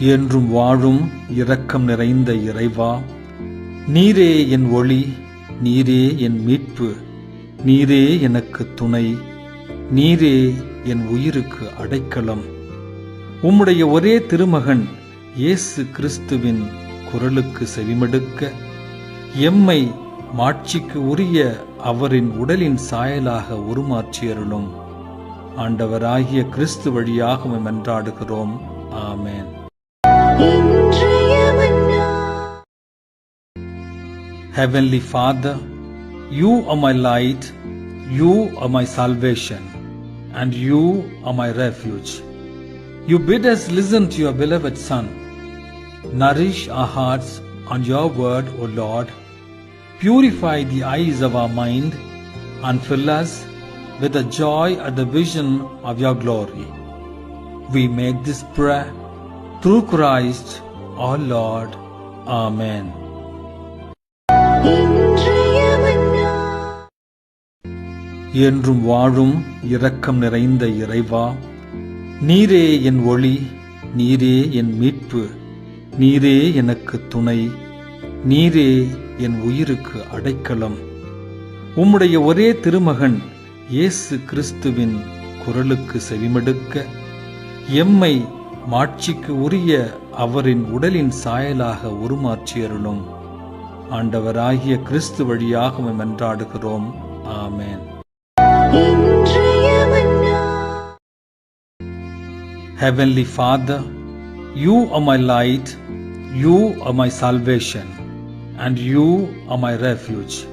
என்றும் வாழும் இரக்கம் நிறைந்த இறைவா நீரே என் ஒளி நீரே என் மீட்பு நீரே எனக்கு துணை நீரே என் உயிருக்கு அடைக்கலம். உம்முடைய ஒரே திருமகன் இயேசு கிறிஸ்துவின் குரலுக்கு செவிமடுக்க எம்மை மாட்சிக்கு உரிய அவரின் உடலின் சாயலாக உருமாற்றியருளும் ஆண்டவராகிய கிறிஸ்து வழியாக மென்றாடுகிறோம் ஆமேன். Heavenly Father, you are my light, you are my salvation, and you are my refuge. You bid us listen to your beloved Son. Nourish our hearts on your word, O Lord. Purify the eyes of our mind and fill us with the joy at the vision of your glory. We make this prayer through Christ our Lord. Amen. என்றும் வாழும் இரக்கம் நிறைந்த இறைவா. நீரே என் ஒளி நீரே என் மீட்பு நீரே எனக்கு துணை நீரே என் உயிருக்கு அடைக்கலம். உம்முடைய ஒரே திருமகன் இயேசு கிறிஸ்துவின் குரலுக்கு செவிமடுக்க எம்மை மாட்சிக்கு உரிய அவரின் உடலின் சாயலாக உருமாற்றியருளும் ஆண்டவராகிய கிறிஸ்து வழியாக மென்றாடுகிறோம் மன்றாடுகிறோம் Heavenly Father, you are my light, you are my salvation, and you are my refuge.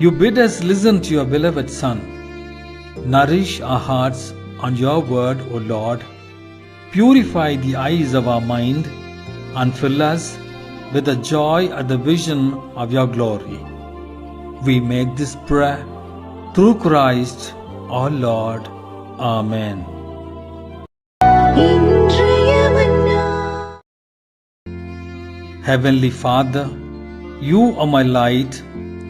You bid us listen to your beloved Son. Nourish our hearts on your word, O Lord. Purify the eyes of our mind and fill us with the joy at the vision of your glory. We make this prayer through Christ our Lord. Amen. Heavenly Father, you are my light,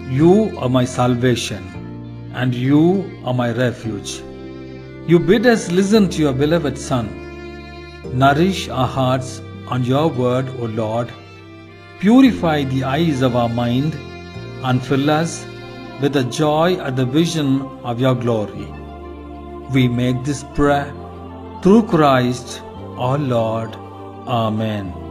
you are my salvation, and you are my refuge. You bid us listen to your beloved Son. Nourish our hearts on your word, O Lord. Purify the eyes of our mind and fill us with the joy at the vision of your glory. We make this prayer through Christ our Lord. Amen.